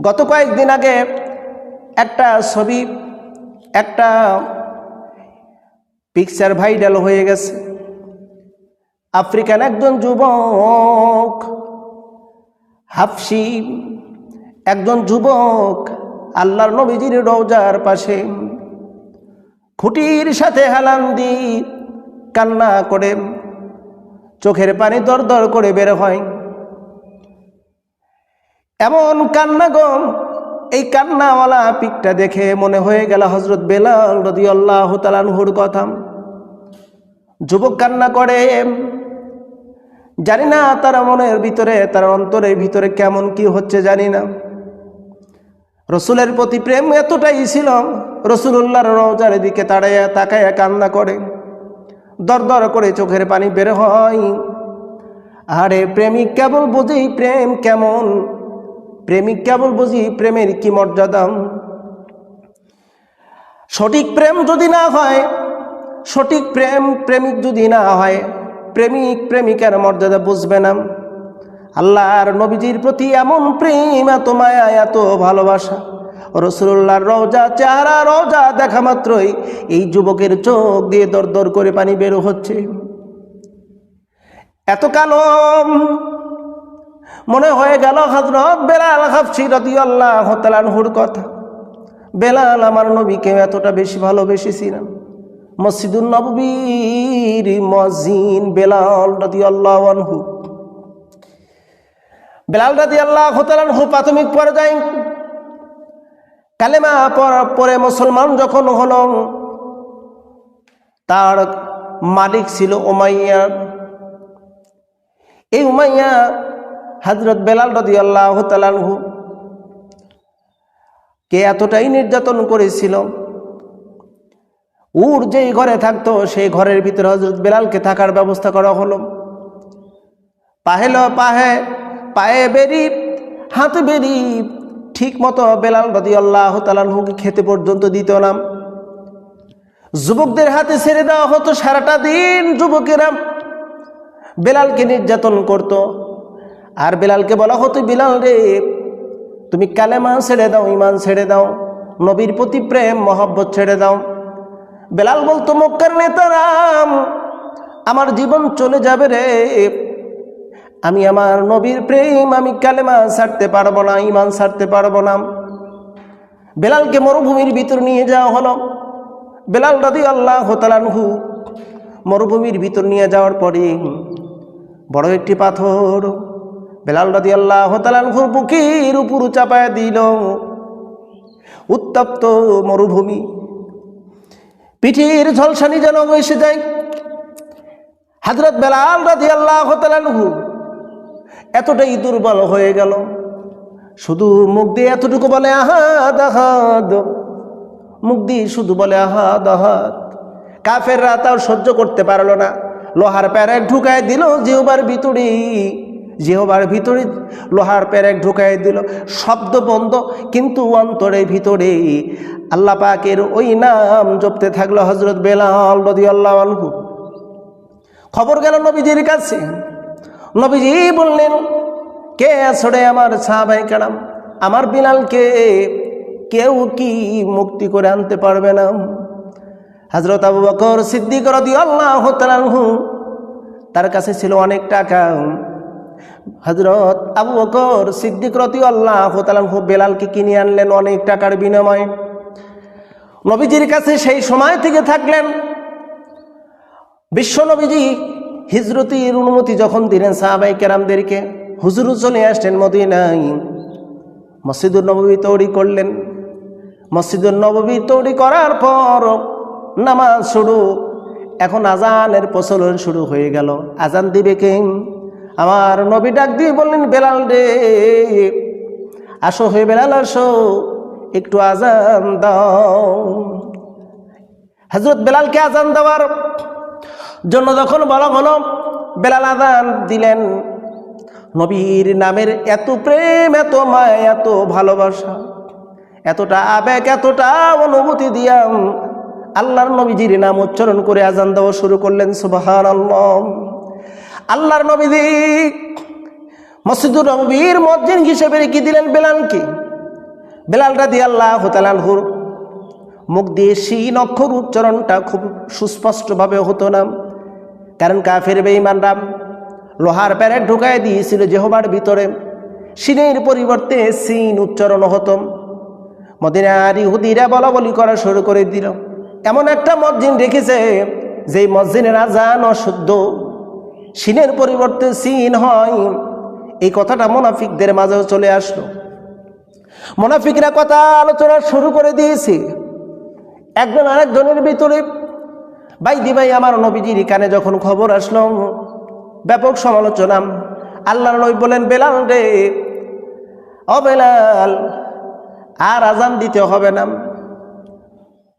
গত কয়েকদিন আগে একটা ছবি, একটা পিকচার ভাইরাল হয়ে গেছে। আফ্রিকান একজন যুবক, হাফসি, একজন যুবক আল্লাহর নবীজির রওজার পাশে খুঁটির সাথে হালান দি কান্না করে, চোখের পানি দর দর করে বের হয়। এমন কান্না গম এই কান্নাওয়ালা পিকটা দেখে মনে হয়ে গেল হজরত বেলাল রদি আল্লাহ তালানহুর কথা। যুবক কান্না করে, জানি না তার মনের ভিতরে, তার অন্তরের ভিতরে কেমন কি হচ্ছে জানি না। রসুলের প্রতি প্রেম এতটাই ছিল রসুল্লাহর রওজার দিকে তাড়াইয়া তাকাইয়া কান্না করে। দর দর করে চোখের পানি বের হয়। আরে প্রেমিক কেবল বুঝি, প্রেম কেমন? প্রেমিক কেবল বুঝি প্রেমের কি মর্যাদা? সঠিক প্রেম যদি না হয়, সঠিক প্রেম প্রেমিক যদি না হয়, প্রেমিক প্রেমিকার মর্যাদা বুঝবে না। আল্লাহর নবীজির প্রতি এমন প্রেম, এত মায়া, এত ভালোবাসা। রসুল্লাহর রওজা, চেহারা রওজা দেখা মাত্রই এই যুবকের চোখ দিয়ে দর দর করে পানি বের হচ্ছে। এত কালো মনে হয়ে গেল হজরত বেলাল হাফসি রদি আল্লাহ তালানহুর কথা। বেলাল আমার নবীকে এতটা বেশি ভালোবেসেছিলাম। মসজিদুল নবীর মজিন বেলাল রদি আল্লাহ আনহু। বেলাল রদি আল্লাহ তালানহু প্রাথমিক পর্যায়ে কালেমা পর- পরে মুসলমান যখন হল, তার মালিক ছিল ওমাইয়া এই উমাইয়া হজরত বেলাল রদি আল্লাহ তালানহু কে এতটাই নির্যাতন করেছিল। উর যেই ঘরে থাকতো, সেই ঘরের ভিতরে হজরত বেলালকে থাকার ব্যবস্থা করা হলো। পাহেল পাহে, পায়ে বেরি, হাতে বেরি ঠিক মতো বেলাল রদি আল্লাহ তালানহুকে খেতে পর্যন্ত দিত না। যুবকদের হাতে ছেড়ে দেওয়া হতো সারাটা দিন যুবকেরা। বেলালকে নির্যাতন করত। আর বেলালকে বলা হতো, বিলাল রে, তুমি কালেমা ছেড়ে দাও ইমান ছেড়ে দাও, নবীর প্রতি প্রেম, মহব্বত ছেড়ে দাও। বেলাল বলতো, মক্কার নেতারাম, আমার জীবন চলে যাবে রে। আমি আমার নবীর প্রেম, আমি কালেমা ছাড়তে পারব না ইমান ছাড়তে পারব না। বেলালকে মরুভূমির ভিতর নিয়ে যাওয়া হলো। বেলাল রাদি আল্লাহ হতালানহু মরুভূমির ভিতর নিয়ে যাওয়ার পরে বড় একটি পাথর বেলাল রাদি আল্লাহ হতালানহুর বুকের উপর চাপায় দিল। উত্তপ্ত মরুভূমি। পিঠির ঝলসানি যেন এসে যায়। হাজরত বেলাল রাদি আল্লাহ হতালানহু এতটাই দুর্বল হয়ে গেল। শুধু মুখ দিয়ে এতটুকু বলে, আহাদ আহাদ। মুখ দিয়ে শুধু বলে, আহাদ আহাদ। কাফেররা তাও সহ্য করতে পারল না। লোহার প্যারে ঢুকায় দিল জিহবার ভিতরে জিহবার ভিতরে লোহার প্যারেক ঢুকায় দিল, শব্দ বন্ধ, কিন্তু অন্তরের ভিতরে আল্লাহ পাকের ওই নাম জপতে থাকল হজরত বেলাল রদি আল্লাহ আনহু। খবর গেল নবীজির কাছে। নবীজি বললেন, কে আসরে আমার সাহাবাই কারাম? আমার বিলালকে কেউ কি মুক্তি করে আনতে পারবে না? হজরত আবু বকর সিদ্দিক রদি আল্লাহ তার কাছে ছিল অনেক টাকা। হজরত আবু বকর সিদ্দিক রতি আল্লাহ তালানহু বেলালকে কিনে আনলেন অনেক টাকার বিনিময়ে। নবীজির কাছে সেই সময় থেকে থাকলেন। বিশ্ব নবীজি হিজরতির অনুমতি যখন দিলেন সাহাবাই কেরামদেরকে, হুজুর চলে আসলেন মদিনায়। মসজিদুর নবী তৈরি করলেন। মসজিদুর নবী তৈরি করার পর নামাজ শুরু, এখন আজানের প্রচলন শুরু হয়ে গেল। আজান দিবে কে? আমার নবী ডাক দিয়ে বললেন, বেলাল রে, আসো হয়ে বেলাল, আসো, একটু আজান দাও। হজরত বেলালকে আজান দেওয়ার জন্য যখন বলা হলো, বেলাল আজান দিলেন, নবীর নামের এত প্রেম, এত মায়া, এত ভালোবাসা, এতটা আবেগ, এতটা অনুভূতি দিয়াম, আল্লাহর নবীজির নাম উচ্চারণ করে আজান দেওয়া শুরু করলেন সুবাহান আল্লাহর নবীজি মসজিদুর নবীর মসজিদ হিসেবে রেখে দিলেন বেলালকে। বেলাল রাদি আল্লাহ তালানহুর মুখ দিয়ে শিন অক্ষর উচ্চারণটা খুব সুস্পষ্টভাবে হতো না। কারণ কা কাফের বেঈমানরা লোহার প্যারেট ঢুকায় দিয়েছিল জেহবার ভিতরে। সিনের পরিবর্তে সিন উচ্চারণ হতো। মদিনার ইহুদিরা বলা বলি করা শুরু করে দিল। এমন একটা মসজিদ রেখেছে, যেই মসজিদের আজান অশুদ্ধ। সিনের পরিবর্তে সিন হয়। এই কথাটা মোনাফিকদের মাঝেও চলে আসলো। মোনাফিকরা কথা আলোচনা শুরু করে দিয়েছে। একজন আরেকজনের ভিতরে, ভাই দি ভাই, আমার নবীজির কানে যখন খবর আসলো, ব্যাপক সমালোচনা। আল্লাহ নবী বলেন, বেলাল রে ও বেলাল, আর আজান দিতে হবে না।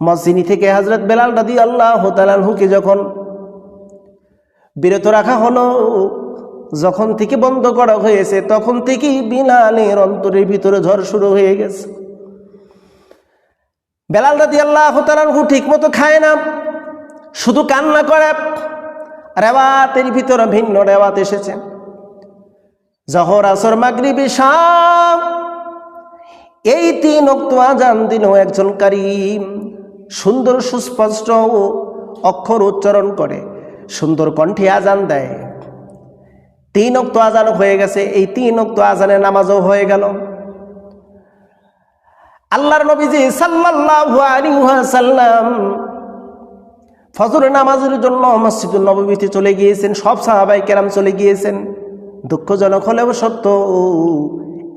মসজিনি থেকে হজরত বেলাল দাদি আল্লাহ হুকে যখন বিরত রাখা হলো। যখন থেকে বন্ধ করা হয়েছে, তখন থেকেই বিলালের অন্তরের ভিতরে ঝড় শুরু হয়ে গেছে। বেলাল দাদি আল্লাহ হু ঠিক মতো খায় না, শুধু কান্না করে। রেওয়াতের ভিতরে ভিন্ন রেওয়াত এসেছে। জহর, আসর, মাগরিবি শাম এই তিন অক্ত আজান দিল একজন কারিম। সুন্দর সুস্পষ্ট অক্ষর উচ্চারণ করে। সুন্দর কণ্ঠে আজান দেয়। তিন অক্ত আজান হয়ে গেছে, এই তিন অক্ত আজানের নামাজও হয়ে গেল। আল্লাহর নবীজি সাল্লাল্লাহু আলাইহি ওয়াসাল্লাম ফজর নামাজের জন্য মসজিদুল নববীতে চলে গিয়েছেন, সব সাহাবাই কেরাম চলে গিয়েছেন। দুঃখজনক হলেও সত্য,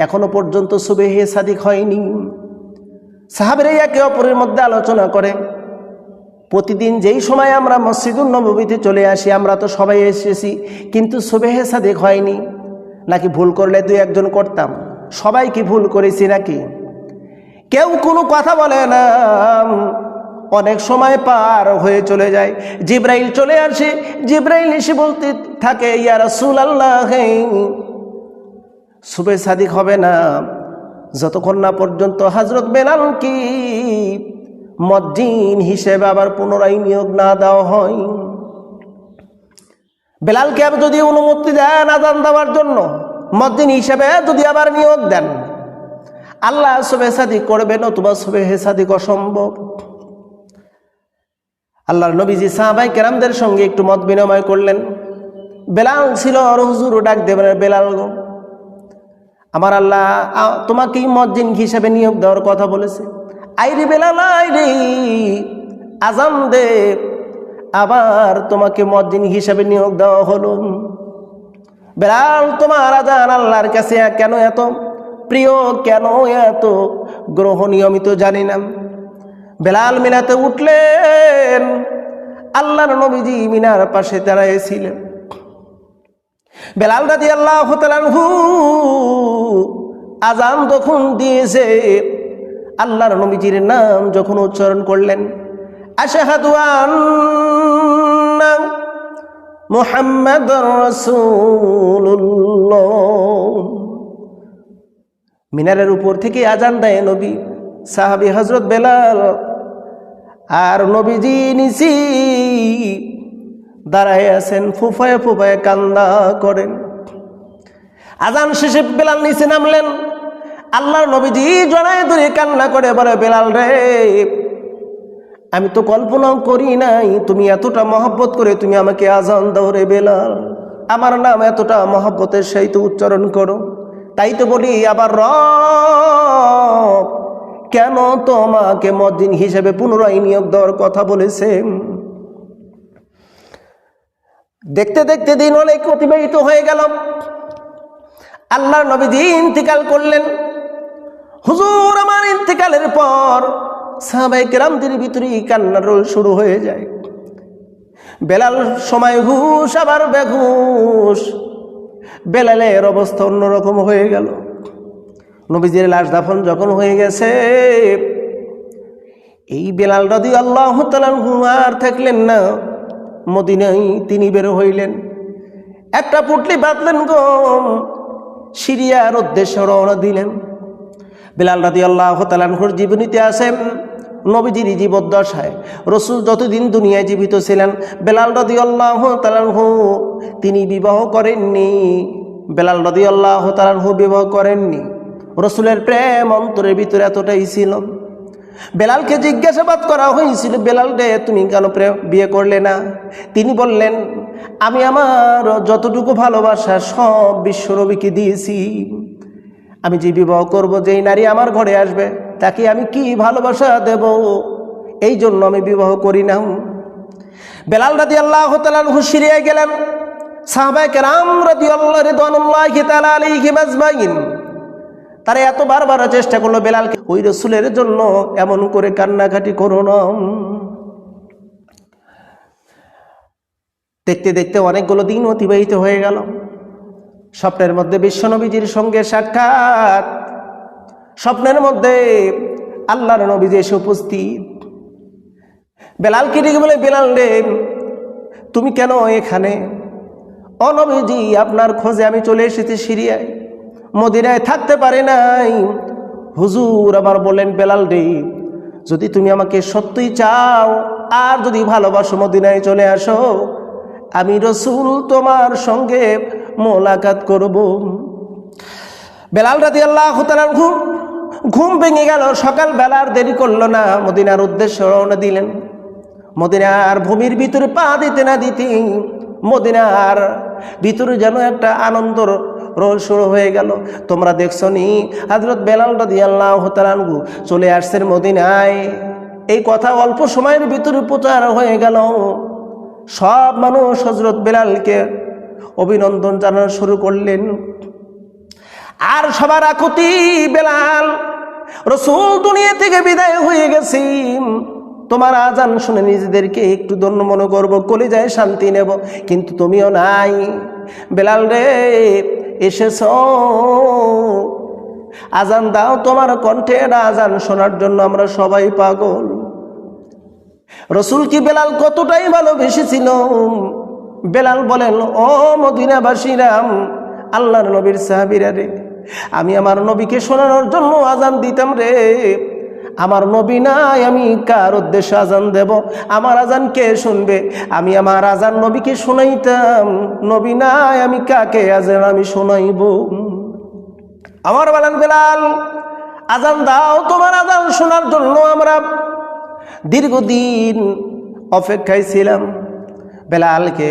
এখনও পর্যন্ত সুবেহে সাদিক হয়নি। সাহাবের একে অপরের মধ্যে আলোচনা করে। প্রতিদিন যেই সময় আমরা মসজিদুল নববীতে চলে আসি, আমরা তো সবাই এসেছি, কিন্তু সুবেহে সাদিক হয়নি। নাকি ভুল করলে দুই একজন করতাম? সবাই কি ভুল করেছি নাকি? কেউ কোনো কথা বলে না। অনেক সময় পার হয়ে চলে যায়। জিব্রাইল চলে আসে। জিব্রাইল এসে বলতে থাকে, ইয়া রাসূল আল্লাহ সুবে সাদিক হবে না। যতক্ষণ না পর্যন্ত হজরত বেলাল কি মজ্জিন হিসেবে আবার পুনরায় নিয়োগ না দেওয়া হয়। বেলালকে আবার যদি অনুমতি দেন আজান দেওয়ার জন্য মজ্জিন হিসেবে যদি আবার নিয়োগ দেন, আল্লাহ সাদিক করবেন, অথবা সাদিক অসম্ভব। আল্লাহর নবীজি সাহাবাই কেরামদের সঙ্গে একটু মত বিনিময় করলেন। বেলাল ছিল আর হুজুর ডাক দেবেন বেলাল গো, আমার আল্লাহ তোমাকেই মজ্জিন হিসেবে নিয়োগ দেওয়ার কথা বলেছে। আইরে বেলাল আইরে আজাম দে। আবার তোমাকে মজ্জিন হিসাবে নিয়োগ দেওয়া হলো। বেলাল, তোমার আজান আল্লাহর কাছে কেন এত? প্রিয় কেন এত? গ্রহণীয় আমি তো জানি না। বেলাল মিনাতে উঠলেন। আল্লাহর নবীজি মিনার পাশে দাঁড়াইছিলেন। বেলাল রাজি আল্লাহ আজান যখন দিয়েছে। আল্লাহর নবীজির নাম যখন উচ্চারণ করলেন, আশাহাদু আন্না মুহাম্মাদুর রাসূলুল্লাহ। মিনারের উপর থেকে আজান দেয় নবী, সাহাবি হজরত বেলাল। আর নবীজি নিসি দাঁড়ায় আছেন, ফুফায় ফুফায় কান্দা করেন। আজান শেষে বেলাল নিচে নামলেন আল্লাহর নবীজি জড়ায় ধরে কান্না করে বলে, বেলাল রে, আমি তো কল্পনাও করি নাই, তুমি এতটা মহব্বত করে তুমি আমাকে আজান দাও রে বেলাল। আমার নাম এতটা মহব্বতের সেই তো উচ্চারণ করো। তাই তো বলি, আবার র কেন তোমাকে মদিন হিসেবে পুনরায় নিয়োগ দেওয়ার কথা বলেছে? দেখতে দেখতে দিন অনেক অতিবাহিত হয়ে গেল। আল্লাহ নবীজি ইন্তিকাল করলেন। হুজুর, আমার ইন্তিকালের পর সাহাবাই কেরামদের ভিতরে কান্নার রোল শুরু হয়ে যায়। বেলাল সময় ঘুষ আবার বেঘুষ বেলালের অবস্থা অন্যরকম হয়ে গেল। নবীজির লাশ দাফন যখন হয়ে গেছে, এই বেলাল রদি আল্লাহ আর থাকলেন না। মদিনাই তিনি বের হইলেন। একটা পুটলি বাঁধলেন গম সিরিয়ার উদ্দেশ্যে রওনা দিলেন। বেলাল রাদি আল্লাহ তালানহুর জীবনীতে আসেন নবীজির জীবদ্দশায়, রসুল যতদিন দুনিয়ায় জীবিত ছিলেন, বেলাল রদি আল্লাহ তালানহু তিনি বিবাহ করেননি, বেলাল রদি আল্লাহ তালানহু বিবাহ করেননি। রসুলের প্রেম অন্তরের ভিতরে এতটাই ছিল। বেলালকে জিজ্ঞাসাবাদ করা হয়েছিল, বেলাল রে, তুমি কেন প্রেম বিয়ে করলে না? তিনি বললেন, আমি আমার যতটুকু ভালোবাসা সব বিশ্বনবীকে দিয়েছি। আমি যে বিবাহ করব, যেই নারী আমার ঘরে আসবে, তাকে আমি কি ভালোবাসা দেব? এই জন্য আমি বিবাহ করি না। বেলাল রাদি আল্লাহ তালু সিরিয়ায় গেলেন। সাহবায় কেরাম রাদি আল্লাহ রেদানুল্লাহি তাআলা আলাইহি মাজমাইন। তারা এত বারবার চেষ্টা করল, বেলালকে, ওই রসুলের জন্য এমন করে কান্নাকাটি করো না। দেখতে দেখতে অনেকগুলো দিন অতিবাহিত হয়ে গেল। স্বপ্নের মধ্যে বিশ্বনবীজির সঙ্গে সাক্ষাৎ। স্বপ্নের মধ্যে আল্লাহর নবীজি এসে উপস্থিত। বেলালকে ডেকে বলে, বেলাল রে, তুমি কেন এখানে? অনবীজি আপনার খোঁজে আমি চলে এসেছি সিরিয়ায়। মদিনায় থাকতে পারে নাই। হুজুর আবার বললেন, বেলাল রে, যদি তুমি আমাকে সত্যিই চাও, আর যদি ভালোবাসো মদিনায় চলে আসো, আমি রসুল তোমার সঙ্গে মোলাকাত করব। বেলাল রাতি আল্লাহ ঘুম ভেঙে গেল সকাল বেলার দেরি করল না। মদিনার উদ্দেশ্যে রওনা দিলেন। মদিনার ভূমির ভিতরে পা দিতে না দিতে মদিনার ভিতরে যেন একটা আনন্দর রোল শুরু হয়ে গেল। তোমরা দেখছ নি হাজরত বেলাল রাদি আল্লাহ তালানগু চলে আসছেন মদিনায়। এই কথা অল্প সময়ের ভিতরে প্রচার হয়ে গেল। সব মানুষ হজরত বেলালকে অভিনন্দন জানানো শুরু করলেন। আর সবার আকুতি বেলাল, রসুল দুনিয়া থেকে বিদায় হয়ে গেছি তোমার আজান শুনে নিজেদেরকে একটু দন্য মনে করব, কলিজায় শান্তি নেব, কিন্তু তুমিও নাই। বেলাল রে, এসেছ। আজান দাও তোমার কণ্ঠে আজান শোনার জন্য আমরা সবাই পাগল। রসুল কি বেলাল কতটাই ভালোবেসেছিল? বেলাল বলেন, ও মদিনাবাসীরাম আল্লাহর নবীর সাহাবিরা রে, আমি আমার নবীকে শোনানোর জন্য আজান দিতাম রে। আমার নবী নাই, আমি কার উদ্দেশ্যে আজান দেব? আমার আজান কে শুনবে? আমি আমার আজান নবীকে শোনাইতাম। নবী নাই, আমি কাকে আজান আমি শোনাইব? আমার বলেন, বেলাল, আজান দাও, তোমার আজান শোনার জন্য আমরা দীর্ঘদিন অপেক্ষায় ছিলাম। বেলালকে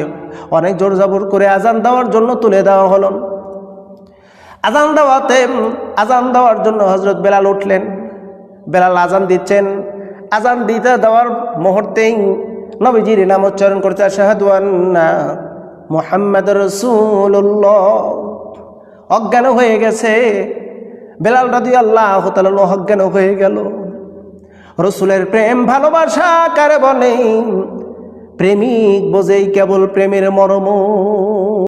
অনেক জোর জবর করে আজান দেওয়ার জন্য তুলে দেওয়া হলো। আজান দেওয়াতে, আজান দেওয়ার জন্য হজরত বেলাল উঠলেন। বেলাল আজান দিচ্ছেন। আজান দিতে দেওয়ার মুহূর্তেই নবীজির নাম উচ্চারণ করতে শাহাদুয়ান্না মোহাম্মদ রসুল্লাহ অজ্ঞান হয়ে গেছে। বেলাল রাদি আল্লাহ অজ্ঞান হয়ে গেল। রসুলের প্রেম ভালোবাসা কারে বলে প্রেমিক বোঝেই কেবল প্রেমের মরম।